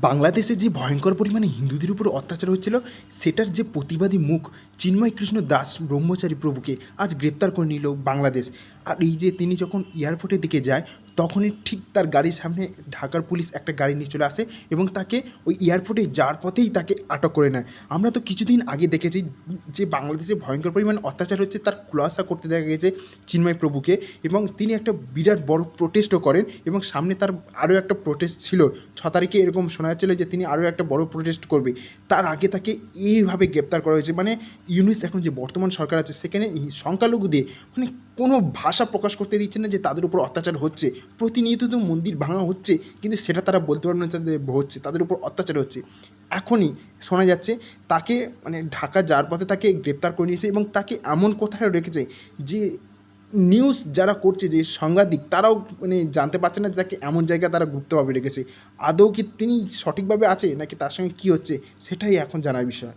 বাংলাদেশে যে ভয়ঙ্কর পরিমাণে হিন্দুদের উপর অত্যাচার হচ্ছিল সেটার যে প্রতিবাদী মুখ চিন্ময় কৃষ্ণ দাস ব্রহ্মচারী প্রভুকে আজ গ্রেপ্তার করে নিল বাংলাদেশ। আর এই যে তিনি যখন এয়ারপোর্টের দিকে যায় তখনই ঠিক তার গাড়ির সামনে ঢাকার পুলিশ একটা গাড়ি নিয়ে চলে আসে এবং তাকে ওই এয়ারপোর্টে যাওয়ার পথেই তাকে আটক করে নেয়। আমরা তো কিছুদিন আগে দেখেছি যে বাংলাদেশে ভয়ঙ্কর পরিমাণ অত্যাচার হচ্ছে, তার খুলাসা করতে দেখা গেছে চিন্ময় প্রভুকে এবং তিনি একটা বিরাট বড় প্রোটেস্টও করেন এবং সামনে তার আরও একটা প্রোটেস্ট ছিল। ছ তারিখে এরকম শোনা যাচ্ছিল যে তিনি আরও একটা বড় প্রোটেস্ট করবে। তার আগে তাকে এইভাবে গ্রেপ্তার করা হয়েছে। মানে ইউনিস এখন যে বর্তমান সরকার আছে, সেখানে সংখ্যালঘু দিয়ে মানে কোনো ভাষা প্রকাশ করতে দিচ্ছে না যে তাদের উপর অত্যাচার হচ্ছে। প্রতিনিয়ত তো মন্দির ভাঙা হচ্ছে, কিন্তু সেটা তারা বলতে পারবে না যে হচ্ছে, তাদের উপর অত্যাচার হচ্ছে। এখনই শোনা যাচ্ছে, তাকে মানে ঢাকা যাওয়ার পথে তাকে গ্রেপ্তার করে নিয়েছে এবং তাকে এমন কোথায় রেখেছে যে নিউজ যারা করছে, যে সাংবাদিক, তারাও মানে জানতে পারছে না তাকে এমন জায়গায় তারা গুপ্তভাবে রেখেছে। আদৌ কি তিনি সঠিকভাবে আছে, নাকি তার সঙ্গে কী হচ্ছে, সেটাই এখন জানার বিষয়।